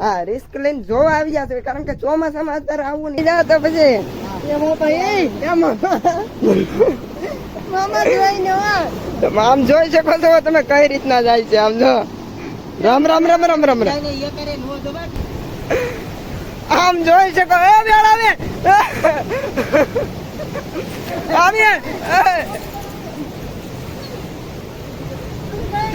હા રિસ્ક લઈને જોવા આવ્યા છે કારણ કે ચોમાસામાં અત્યારે આવવું નહીં. જા તો પછી. એમાં ભાઈ એમાં. મામા જોઈને તમે આમ જોઈ શકો છો તમે કઈ રીતના જાય છે આમ જો. રામ રામ રામ રામ રામ રામ. આમ જોઈ શકો. એ બેળ આવે. આવીએ જો આવીએ ઓ હાથ તો દે Our hearts were so tired. What have we become? આવ્યા છે ને કે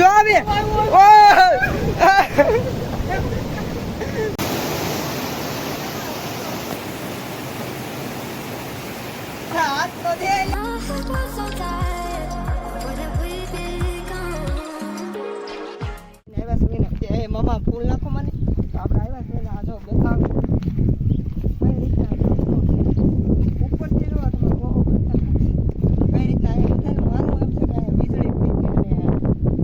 એ મામા ફૂલ નાખો મને. આપણે આવ્યા છે ને આ જો બતાવ કઈ રીતના ઉપરથી જો આ તમે બહુ ખતરનાક કઈ રીતના એ બધાનું માનવું એમ છે કે અહીંયા વીજળી પડી છે અને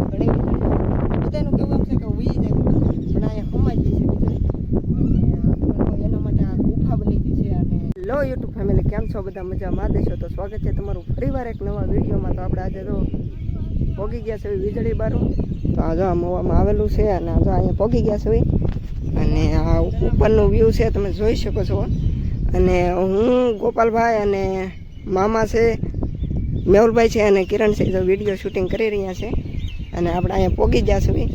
ઘણી વીજળી બધાનું કેવું એમ છે કે ઉઈ જાય પણ અહીંયા સમાજ છે વીજળી અને એના માટે આ ગુફા બની ગઈ છે અને લો યુટ્યુબ ફેમિલી કેમ છો, બધા મજામાં? દેશો તો સ્વાગત છે તમારું. ફરીવાર એક નવા વિડીયોમાં તો આપણે આજે તો પોગી ગયા છે વીજળી બારું. તો આ જો આ મોવામાં આવેલું છે અને આ જો અહીંયા પોગી ગયા છે અને આ ઉપરનું વ્યૂ છે, તમે જોઈ શકો છો. અને હું, ગોપાલભાઈ અને મામા છે, મેહુલભાઈ છે અને કિરણ છે, જો વીડિયો શૂટિંગ કરી રહ્યા છે. અને આપણે અહીંયા પોગી ગયા છે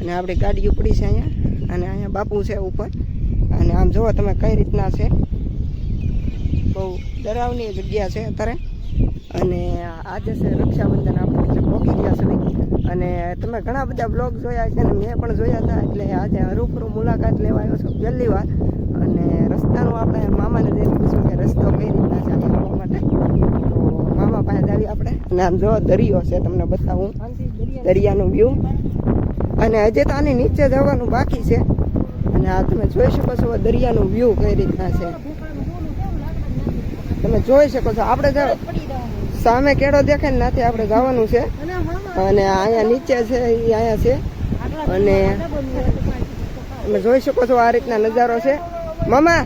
અને આપણી ગાડી ઉપડી છે અહીંયા. અને અહીંયા બાપુ છે ઉપર. અને આમ જુઓ તમે કઈ રીતના છે. બહુ ડરાવની જગ્યા છે અત્યારે. અને આજે છે રક્ષાબંધન, આપણે એટલે પહોંચી ગયા છે અને તમે ઘણા બધા બ્લોગ જોયા છે અને મેં પણ જોયા હતા, એટલે આજે હરૂપરૂ મુલાકાત લેવા આવ્યો છું પહેલી વાર. અને રસ્તાનું આપણે મામાને જઈને પૂછ્યું કે રસ્તો કઈ રીતના છે આવવા માટે, તો મામા પાસે આવી આપણે. અને આમ જો દરિયો છે, તમને બતાવું. દરિયાનું વ્યૂ અને હજી તો આની નીચે જવાનું બાકી છે. અને આ તમે જોઈ શકો છો દરિયાનું વ્યૂ કઈ રીતના છે. તમે જોઈ શકો છો. આપણે સામે કેળો દેખાય ને નાથી આપણે જવાનું છે. અને અહીંયા નીચે છે એ અહીંયા છે. અને તમે જોઈ શકો છો આ રીતના નજારો છે. મામા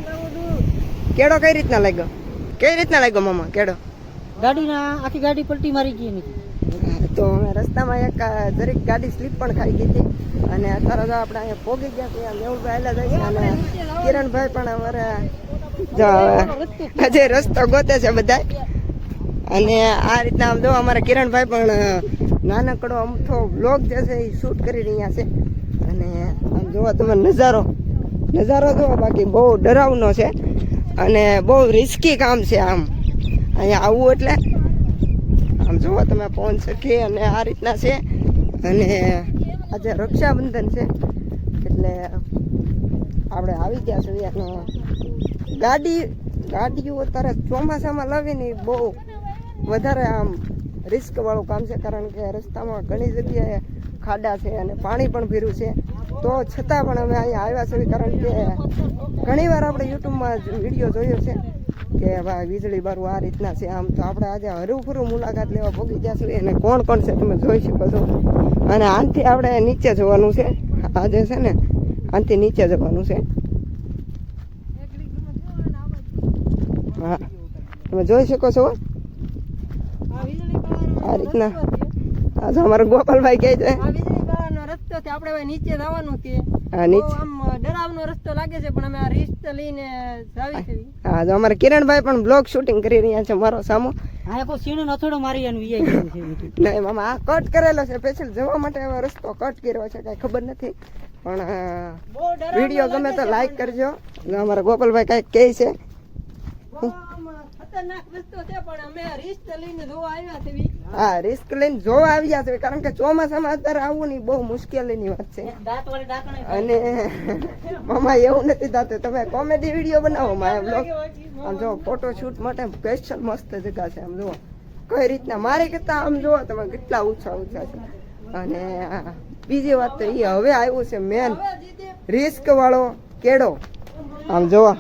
કેળો કઈ રીતના લાગ્યો? કઈ રીતના લાગ્યો મામા કેળો? ગાડીના આખી ગાડી પલટી મારી ગઈ નથી તો અમે રસ્તામાં એક દરેક ગાડી સ્લીપ પણ ખાઈ ગઈ હતી. અને અત્યારે જો આપણે અહીંયા પોગી ગયા ત્યાં મેહુલભાઈ આવેલા જાય છે. અને કિરણભાઈ પણ અમારે જો હવે રસ્તો ગોતે છે બધા અને આ રીતના આમ જો અમારા કિરણભાઈ પણ નાનકડો અમથો બ્લોગ જે છે એ શૂટ કરી રહ્યા છે. અને આમ જોવો તમે નજારો. નજારો જોવો બાકી બહુ ડરાવનો છે. અને બહુ રિસ્કી કામ છે આમ. અહીંયા આવવું એટલે. આમ જોવો તમે પહોંચ શકીએ અને આ રીતના છે. અને આજે રક્ષાબંધન છે. એટલે આપણે આવી ગયા છીએ ગાડી ગાડીઓ અત્યારે ચોમાસામાં લાવીને બહુ વધારે આમ રિસ્ક વાળું કામ છે, કારણ કે રસ્તામાં ઘણી જગ્યાએ ખાડા છે અને પાણી પણ ભીરું છે. તો છતાં પણ અમે અહીંયા આવ્યા છીએ, કારણ કે ઘણીવાર આપણે યુટ્યુબમાં વીડિયો જોયો છે કે ભાઈ વીજળી બારું આ રીતના છે. આમ તો આપણે આજે હરુફરું મુલાકાત લેવા ગયા છીએ અને કોણ કોણ છે તમે જોઈ શકો છો. અને આનથી આપણે નીચે જવાનું છે. આજે છે ને આનથી નીચે જવાનું છે હા તમે જોઈ શકો છો. આ રીતના. આ જો અમારો ગોપાલભાઈ કહે છે. આ વીજળી રસ્તો છે. આપણે નીચે જવાનું છે. હા નીચે આમ ડરાવનો રસ્તો લાગે છે પણ અમે આ રિસ્ક લઈને જાવી છે. હા જો અમારે કિરણભાઈ પણ બ્લોગ શૂટિંગ કરી રહ્યા છે મારો સામો. આ કોઈ સીણો નથોડો મારી એનું વીઆઈ ગયું છે નહીં મામા આ કટ કરેલો છે. સ્પેશિયલ જવા માટે રસ્તો કટ કર્યો છે કાંઈ ખબર નથી. પણ વીડિયો ગમે તો લાઈક કરજો. અમારા ગોપાલભાઈ કાંઈક કહે છે. ખતરનાક રસ્તો છે પણ અમે રિસ્ક લઈને જોવા આવ્યા છે હા રિસ્ક લઈને જોવા આવ્યા છે કારણ કે ચોમાસામાં અત્યારે આવવું ની બહુ મુશ્કેલીની વાત છે. અને મામા એવું નથી થતું. તમે કોમેડી વીડિયો બનાવો મારા બ્લોગ આમ જો ફોટો શૂટ માટે સ્પેશિયલ મસ્ત જગ્યા છે આમ જુઓ. કઈ રીતના? મારે કરતા આમ જુઓ તમે કેટલા ઓછા ઓછા છે. અને બીજી વાત તો એ હવે આવ્યું છે મેન રિસ્ક વાળો કેડો આમ જોવા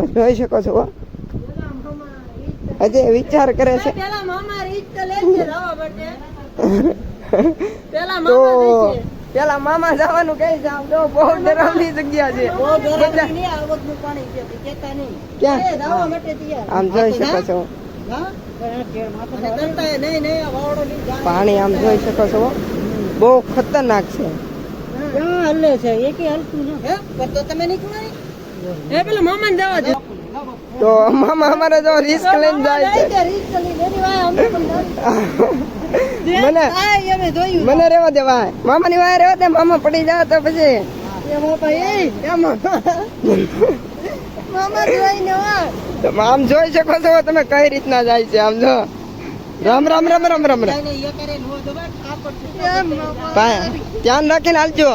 તમે જોઈ શકો છો હજે વિચાર કરે છે. તો પેલા મામા જવાનું કઈ જાવ બહુ ડરાવની જગ્યા છે? એ. આમ જોઈ શકો છો. પાણી આમ જોઈ શકો છો બહુ ખતરનાક છે. હલે છે એકે હલતું ન તો તમે નીકળો એ પેલા મામાને જવા દે. તો મામા અમારે જો રિસ્ક લઈને જાય છે. મને મને રેવા દે ભાઈ મામા ની વાય રેવા દે મામા પડી જાય તો પછી. આમ જોઈ શકો છો તમે કઈ રીતના જાય છે આમ જો. રામ રામ રામ રામ રામ રામ. ધ્યાન રાખીને હાલજો.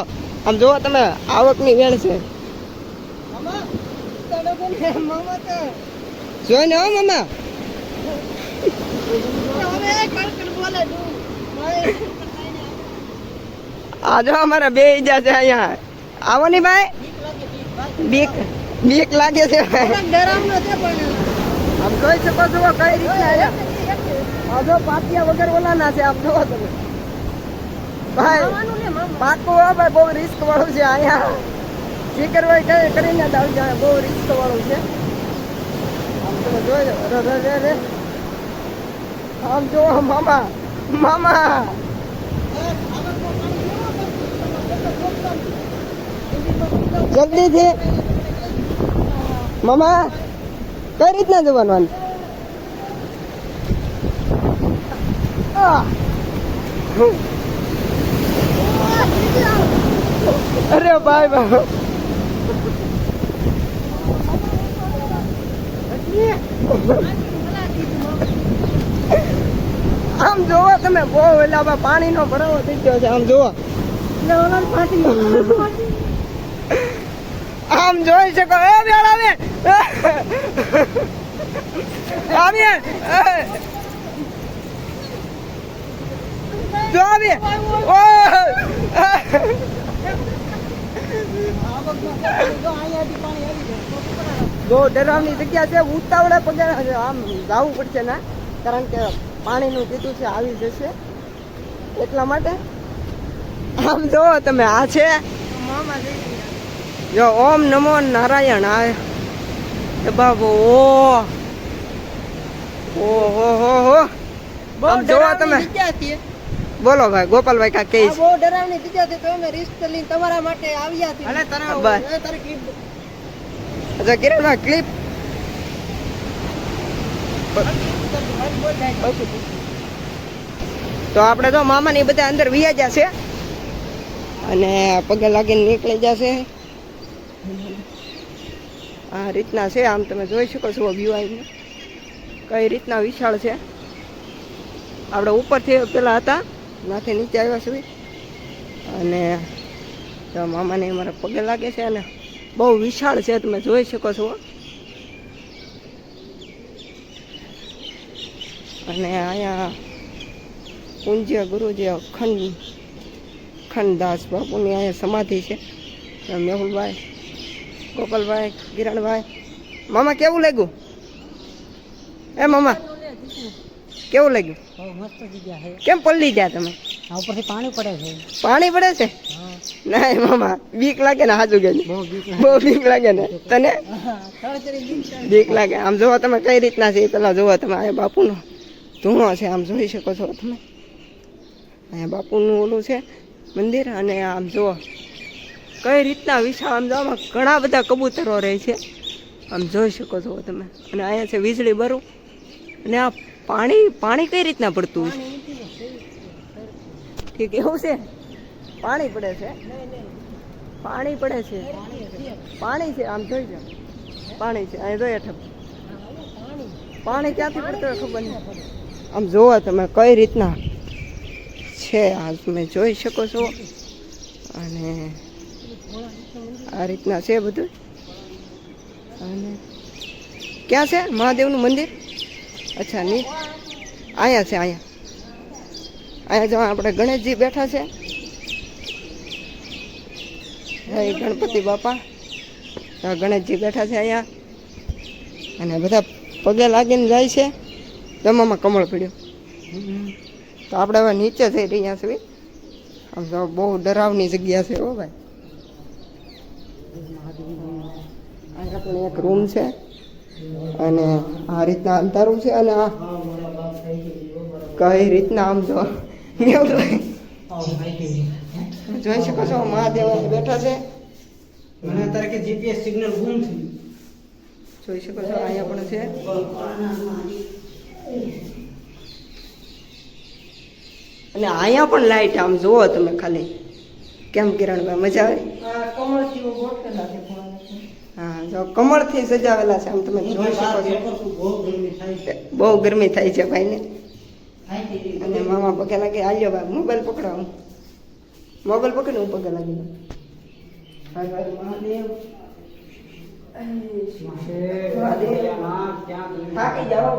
આમ જુઓ તમે આવકની વેળ છે. જોઈને ને મામા આ જો અમારા બે ઈજા છે અહીંયા. આવો ની ભાઈ? બીક બીક લાગે છે આમ જોઈ શકો છો કઈ રીતે અહીંયા આ જો પાટિયા વગર ઓલાના છે આમ જોવો તમે. ભાઈ પાકું ભાઈ બહુ રિસ્ક વાળું છે અહીંયા. સ્પીકર કરવા કરીને જ આવી જાય. બહુ રિસ્ક વાળું છે તમે જોઈ રે રે રે આમ જો મામા મામા. જલ્દીથી. મામા, કઈ રીતના જવાનું! અરે, ભાઈ ભાઈ. આમ જોવો તમે બહુ એટલે પાણીનો ભરાવો થઈ ગયો છે આમ જોવો. આમ જોઈ શકો એ બેડ આવે આવે જો આવે ઓ બહુ ડરાવની જગ્યા છે ઉતાવળે પગે આમ જવું પડશે ના. કારણ કે પાણીનું કીધું છે આવી જશે. એટલા માટે આમ જો તમે આ છે. જો ઓમ નમો નારાયણ આ બાબુ ઓ. ઓ હો હો હો. આમ જોવા તમે. બોલો ભાઈ ગોપાલભાઈ કા કે બહુ ડરાવની જગ્યા છે તો અમે રિસ્ક લઈને તમારા માટે આવ્યા છીએ. અલે તને. તારી અચ્છા કિરણભાઈ ક્લિપ તો આપણે તો મામાની બધા અંદર વિયા જશે અને પગે લાગીને નીકળી જશે આ રીતના છે, આમ તમે જોઈ શકો છો વ્યૂ આવીને. કઈ રીતના વિશાળ છે. આપણે ઉપરથી પેલા હતા નાથી નીચે આવ્યા સુધી અને તો મામાને અમારા પગે લાગે છે અને બહુ વિશાળ છે તમે જોઈ શકો છો. અને અહીંયા પૂજ્ય ગુરુજી અખંડ અખંડદાસ બાપુની અહીંયા સમાધિ છે. મેહુલભાઈ ગોપાલભાઈ કિરણભાઈ. મામા કેવું લાગ્યું? એ મામા? કેવું લાગ્યું? કેમ પલ્લી ગયા તમે? ઉપરથી પાણી પડે છે. પાણી પડે છે? નહીં મામા બીક લાગે ને હાજુ કે બહુ બીક લાગે. ને. તને? બીક લાગે. આમ જોવો તમે કઈ રીતના છે? એ પેલા જોવો તમે આ બાપુનો ધૂણો છે આમ જોઈ શકો છો તમે. અહીંયા બાપુનું ઓલું છે મંદિર અને આમ જુઓ કઈ રીતના વિશાળ આમ જોવામાં ઘણા બધા કબૂતરો રહે છે. આમ જોઈ શકો છો તમે. અને અહીંયા છે વીજળી બરું. અને આ પાણી પાણી કઈ રીતના પડતું છે ઠીક કેવું છે? પાણી પડે છે? પાણી પડે છે. પાણી છે, આમ જોઈ જાઓ પાણી છે, અહીં જોઈએ પાણી ક્યાંથી પડતું ખબર નહીં. આમ જોવો તમે કઈ રીતના છે આ તમે જોઈ શકો છો. અને આ રીતના છે બધું. અને ક્યાં છે? મહાદેવનું મંદિર? અચ્છા ની અહીંયા છે, અહીંયા. અહીંયા જો આપણે ગણેશજી બેઠા છે. જય ગણપતિ બાપા. ગણેશજી બેઠા છે અહીંયા. અને બધા પગે લાગીને જાય છે. જમામાં કમળ પડ્યો. તો આપણે હવે નીચે થઈ રહ્યા છીએ. આમ તો બહુ ડરાવની જગ્યા છે હો ભાઈ. અહીંયા પણ એક રૂમ છે. અને આ રીતના અંધારું છે અને આ કઈ રીતના આમ જો. જોઈ શકો છો મહાદેવ બેઠા છે. મને અત્યારે કે જીપીએસ સિગ્નલ ગુમ થયું જોઈ શકો છો અહીંયા પણ છે. અને અહીંયા પણ લાઈટ આમ જુઓ તમે ખાલી. કેમ કિરણભાઈ મજા આવે? હા જો કમળથી સજાવેલા છે આમ તમે જોઈ શકો છો. બહુ ગરમી થાય છે. બહુ ગરમી થાય છે ભાઈને. અને મામા પગે લાગે આલ્યો ભાઈ મોબાઈલ પકડો મોબાઈલ પકડ હું પગે લાગી દઉં. હાય હાય મહાદેવ. મહાદેવ. થાકી જાઓ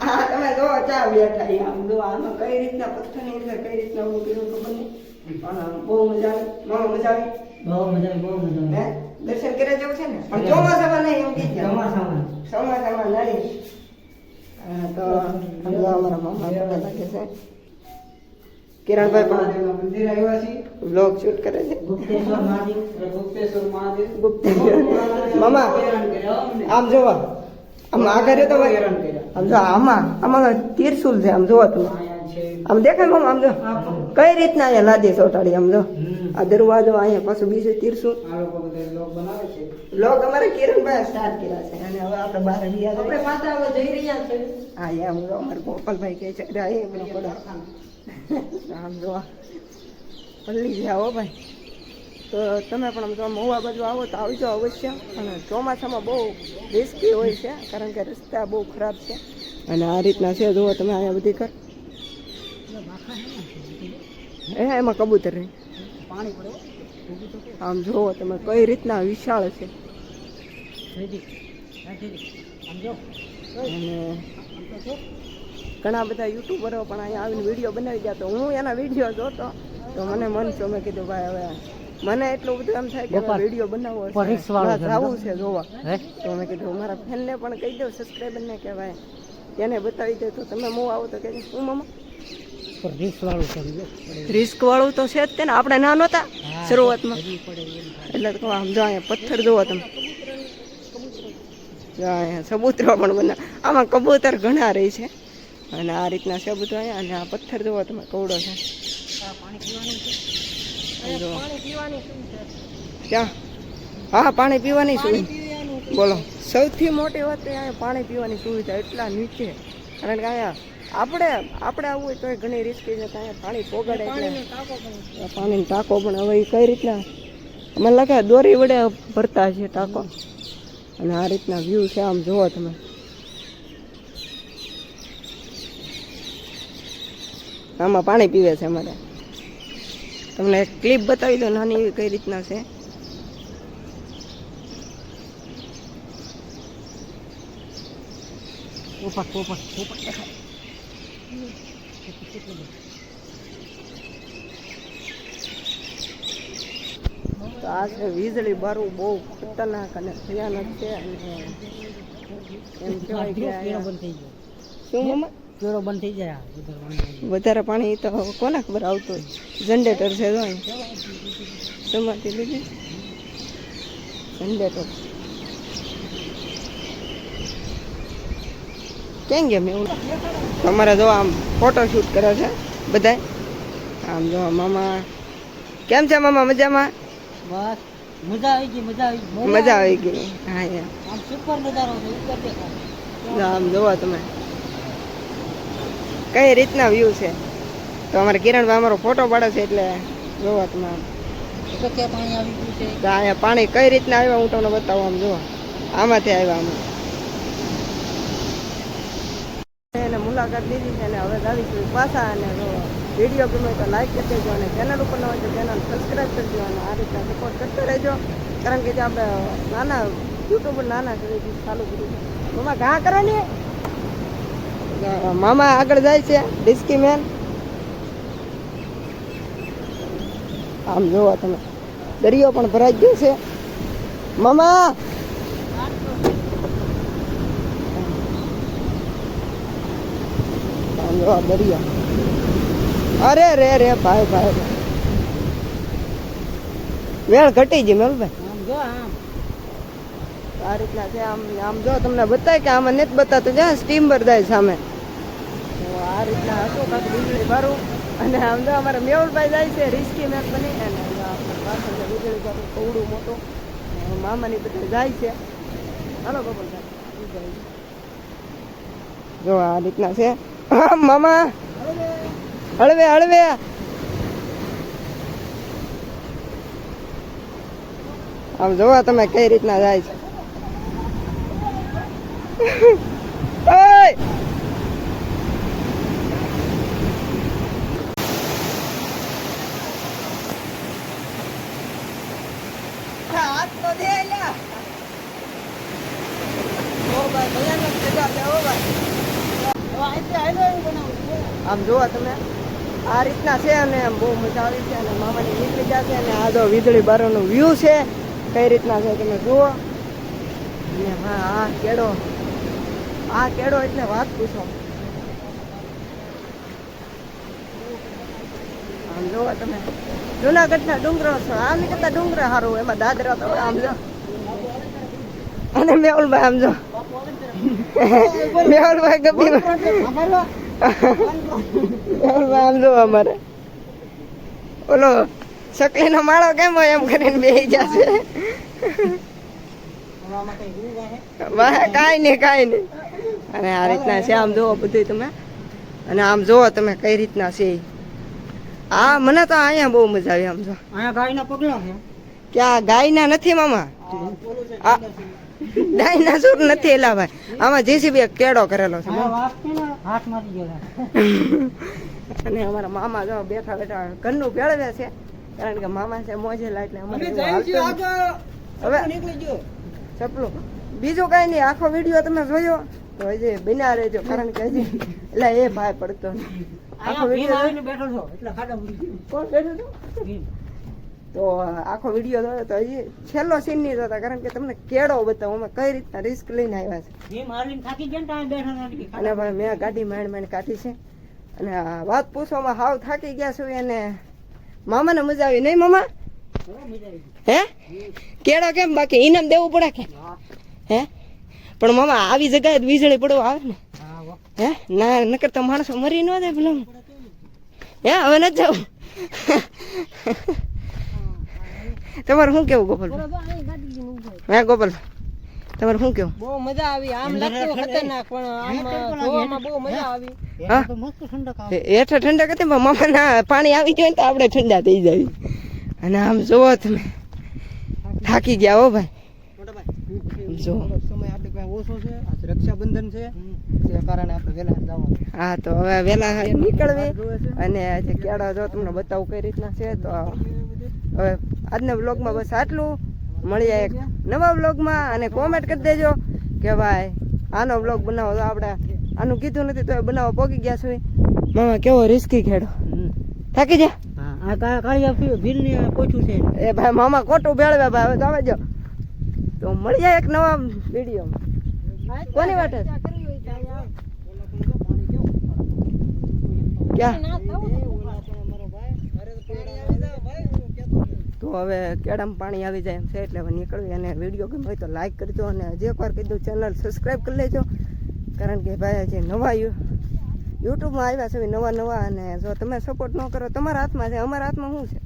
હા તમે જો ચા બેઠા આમ જો આમાં કઈ રીતના પથ્થરની અંદર કઈ રીતના હું કર્યું ખબર નહીં. પણ બહુ મજા આવી. મામા મજા આવી. બહુ મજા બહુ મજા દર્શન કર્યા જેવું છે ને? પણ ચોમાસામાં નહીં એમ કીધું ચોમાસામાં. ચોમાસામાં નહીં. તો કિરણભાઈ પણ મંદિર કરે છે. ગુપ્તેશ્વર આમ જોવા. આમ આગળ તો ભાઈ. આમ જો, આમાં આમાં તીરશુલ છે, આમ જોવા તમે. આમ દેખાય, મામા, આમ જો. કઈ રીતના અહીંયા લાદી ચોટાડી આમ જો. આ દરવાજો અહીંયા પાછું બીજું તીરશું લોકો બધા લોક બનાવે અમારે કિરણભાઈ સ્ટાર્ટ કર્યા છે. અને હવે આપણે બહાર ગયા આપણે પાછા જઈ રહ્યા છે. હા એમ જો અમારે ગોપાલભાઈ કહે છે અરે એ બધું બધા આમ જો પલ્લી જાઓ ભાઈ. તો તમે પણ આમ જો મહુવા બાજુ આવો તો આવજો અવશ્ય. અને ચોમાસામાં બહુ રિસ્કી હોય છે કારણ કે રસ્તા બહુ ખરાબ છે. અને આ રીતના છે જુઓ તમે અહીંયા બધી કર એ એમાં કબૂતર પડે આમ જુઓ તમે કઈ રીતના વિશાળ છે. ઘણા બધા યુટ્યુબરો પણ અહીંયા આવીને વીડિયો બનાવી ગયા તો હું એના વીડિયો જોતો તો મને મન છો મેં કીધું ભાઈ હવે મને એટલું બધું એમ થાય કે વીડિયો બનાવવો જવું છે જોવા. તો મેં કીધું મારા ફેનને પણ કહી દઉં સબસ્ક્રાઈબરને કે ભાઈ એને બતાવી દે તો તમે મો આવો તો કે હું મામા? રિસ્ક વાળું તો છે. જ તે ને આપણે ના નહોતા શરૂઆતમાં. એટલે તો આમ જો અહીંયા પથ્થર જોવો તમે. સબૂતરો પણ બના. આમાં કબૂતર ઘણા રહી છે. અને આ રીતના સબૂતરો બધું અહીંયા અને આ પથ્થર જોવો તમે કવડો છે. ક્યાં? હા પાણી પીવાની સુવિધા. બોલો. સૌથી મોટી વાત અહીંયા પાણી પીવાની સુવિધા એટલા નીચે. કારણ કે અહીંયા આપણે આપણે આવવું હોય તો ઘણી રિસ્કી છે ત્યાં પાણી પોગાડે એટલે. પાણીનો ટાંકો પણ હવે એ કઈ રીતના મને લાગે દોરી વડે ભરતા છે ટાંકો. અને આ રીતના વ્યૂ છે આમ જુઓ તમે. આમાં પાણી પીવે છે અમારે. તમને એક ક્લિપ બતાવી દો નાની એવી કઈ રીતના છે. પોપટ પોપટ પોપટ તો આજે વીજળી બારું બહુ ખતરનાક અને ભયાનક છે અને એમ કહેવાય કે કેળો બંધ થઈ શું? મમ્મા બંધ થઈ જાય વધારે પાણી તો કોને ખબર આવતું હોય? જનરેટર છે તો. સમાતી લીધી. જનરેટર કેમ કેમ એવું તમારે જો આમ ફોટોશૂટ કરે છે બધાય. આમ જો મામા કેમ છે મામા મજામાં? બસ મજા આવી ગઈ મજા આવી ગઈ. મજા આવી ગઈ. હા યાર આમ સુપર નજારો છે ઉપર દેખાય. આમ જોવો તમે. કઈ રીતના વ્યૂ છે? તો અમારે કિરણભાઈ અમારો ફોટો પાડે છે એટલે જોવો તમે આમ. પાણી આવી ગયું છે? અહીંયા પાણી કઈ રીતના આવ્યા હું તમને બતાવું આમ જુઓ આમાંથી આવ્યા અમે એને મુલાકાત લીધી અને હવે જાવીશું પાછા અને વીડિયો ગમે તો લાઈક કરી દેજો અને ચેનલ ઉપર ન હોય તો ચેનલ સબસ્ક્રાઈબ કરજો અને આ રીતના સપોર્ટ કરતો રહેજો. કારણ કે જે આપણે નાના યુટ્યુબ નાના છે, એ ચાલુ કર્યું મામા ઘા ને મામા આગળ જાય છે ડિસ્કી મેન આમ જોવો તમે. દરિયો પણ ભરાઈ ગયો છે. મામા! જોવો દરિયો અરે રે રે ભાઈ ભાઈ. વેળ ઘટી ગઈ મેલભાઈ આમ જો આમ. આ રીતના છે આમ આમ જો તમને બતાય કે આમાં નથી બતાતું. જ્યાં સ્ટીમર જાય સામે. તો આ રીતના હતો કાંક વીજળી ભરું. અને આમ જો અમારે મેહુલભાઈ જાય છે રિસ્કી મેચ બની. અને પાછળ વીજળી ભરું કવડું મોટું. મામાની બધા જાય છે. હાલો બબલ જો આ રીતના છે. હા, મામા. હળવે હળવે. આમ જોવા તમે કઈ રીતના જાય છે. ઓય! હાથ તો આમ જોવા તમે, આ રીતના છે અને બહુ મજા આવી છે અને મામાની નીકળી જશે અને આ જો વીજળી બારોનું વ્યૂ છે, કઈ રીતના છે તમે જુઓ. અને હા, આ કેળો આ કેળો એટલે વાત પૂછો. આમ જુઓ તમે, જુનાગઢના ડુંગરો છો, આમ કરતા ડુંગર સારું, એમાં દાદરા તો આમ જો. અને મેહુલભાઈ આમ જો મેહુલભાઈ ગપી મેહુલભાઈ આમ જો અમારે. ઓલો સકલીનો માળો કેમ હોય એમ કરીને બેસી જશે? વાહે. કાંઈ નહીં કાંઈ નહીં. અને આ રીતના છે આમ જુઓ બધું તમે. અને આમ જુઓ તમે કઈ રીતના છે હા આ મને તો અહીંયા બહુ મજા આવી આમ જો. અહીંયા ગાયના પગલા છે. કે આ ગાયના નથી મામા? ડાયનાસોર નથી એલા ભાઈ. આમાં જેસીબી એક કેળો કરેલો છે. છે અને અમારા મામા જો બેઠા બેઠા ઘરનું ભેળવે છે. કારણ કે મામા છે મોજેલા એટલે અમારે. હવે ચપલું. બીજું કઈ નહીં આખો વીડિયો તમે જોયો? તો હજી બિના રહેજો કારણ કે હજી એટલે એ ભાઈ પડતો આખો વીડિયો બેઠો છો એટલે કોણ બેઠો ભીમ. તો આખો વીડિયો જોયો તો હજી છેલ્લો સીન નહીં જોતા કારણ કે તમને કેળો બતાવો અમે કઈ રીતના રિસ્ક લઈને આવ્યા છે. ને અને ભાઈ મેં ગાડી માંડ માંડ કાઢી છે. અને આ વાત પૂછવામાં હાવ થાકી ગયા છું અને મામાને મજા આવી નહીં મામા? હે? કેળો કેમ બાકી? ઇનામ દેવું પડે કે? હે. પણ મામા આવી જગ્યાએ વીજળી પડવા આવે ને. હે ના નકર તો માણસો મરી ન જાય પેલો હે હવે નથી જવું તમારે શું કેવું ગોપાલ? હે ગોપાલ તમારે શું કેવું? બહુ મજા આવી. આમ લાગતું ખતરનાક પણ આમ જોવામાં બહુ મજા આવી. હા? એમાં તો મસ્ત ઠંડક આવે. એ- હેઠે ઠંડક હતી પણ મમ્મા ના પાણી આવી જાય તો આપણે ઠંડા થઈ જાય. અને આમ જોવો તમે. થાકી ગયા હો ભાઈ. જો સમય આપણે ઓછો છે. આજ રક્ષાબંધન છે. તે કારણે આપણે વહેલા જવાનું હા તો હવે વહેલા નીકળવી અને આજે કેળા જો તમને બતાવું કઈ રીતના છે તો હવે આજના બ્લોગમાં બસ આટલું. મળીએ એક નવા બ્લોગમાં અને કોમેન્ટ કરી દેજો કે ભાઈ આનો બ્લોગ બનાવો. તો આપણે આનું કીધું નથી તો બનાવવા પોગી ગયા છું. મામા કેવો રિસ્કી ખેડો. થાકી જા હા આ કાળિયા ભીલ ને પોચું છે. એ ભાઈ મામા ખોટું ભેળવે ભાઈ. હવે તમે જો. તો મળીએ એક નવા વિડીયોમાં કોની વાટે? ક્યાં ના થવું તો હવે કેળામાં પાણી આવી જાય એમ છે એટલે હવે નીકળવી. અને વીડિયો ગમે હોય તો લાઈક કરજો અને હજી એકવાર દઉં ચેનલ સબસ્ક્રાઈબ કરી લેજો. કારણ કે ભાઈ જે નવા યુટ્યુબમાં આવ્યા છે નવા નવા અને જો તમે સપોર્ટ ન કરો, તમારા હાથમાં છે, અમારા હાથમાં શું છે?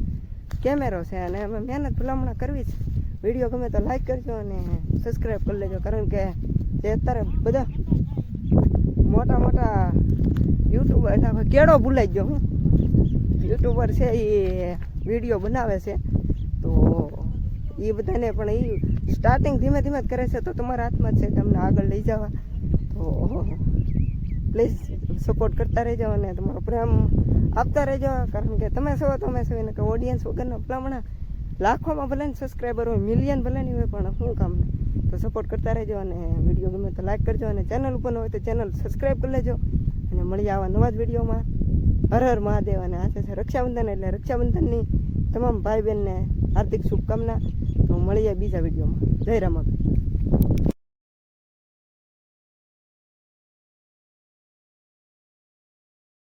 કેમેરો છે અને અમે મહેનત ભલામણા કરવી છે. વીડિયો ગમે તો લાઈક કરજો અને સબસ્ક્રાઈબ કરી લેજો. કારણ કે જે અત્યારે બધા મોટા મોટા યુટ્યુબર, એટલે કેળો ભૂલાઈ ગયો હું. યુટ્યુબર છે એ વીડિયો બનાવે છે. એ બધાને પણ એ સ્ટાર્ટિંગ ધીમે ધીમે જ કરે છે તો તમારા હાથમાં છે તમને આગળ લઈ જવા. તો પ્લીઝ સપોર્ટ કરતા રહેજો અને તમારો પ્રેમ આપતા રહેજો, કારણ કે તમે છો તમે છો, એને કે ઓડિયન્સ વગરના ભલામણા. લાખોમાં ભલે ને સબસ્ક્રાઈબર હોય મિલિયન ભલે નહીં હોય, પણ શું કામ? તો સપોર્ટ કરતા રહેજો અને વીડિયો ગમે તો લાઈક કરજો અને ચેનલ ઉપર હોય તો ચેનલ સબસ્ક્રાઈબ કરી લેજો. અને મળી આવા નવા જ વિડીયોમાં હર હર મહાદેવ અને આજે છે રક્ષાબંધન, એટલે રક્ષાબંધનની તમામ ભાઈ બહેનને હાર્દિક શુભકામના. તો મળીએ બીજા વિડીયોમાં. જય રામાભાઈ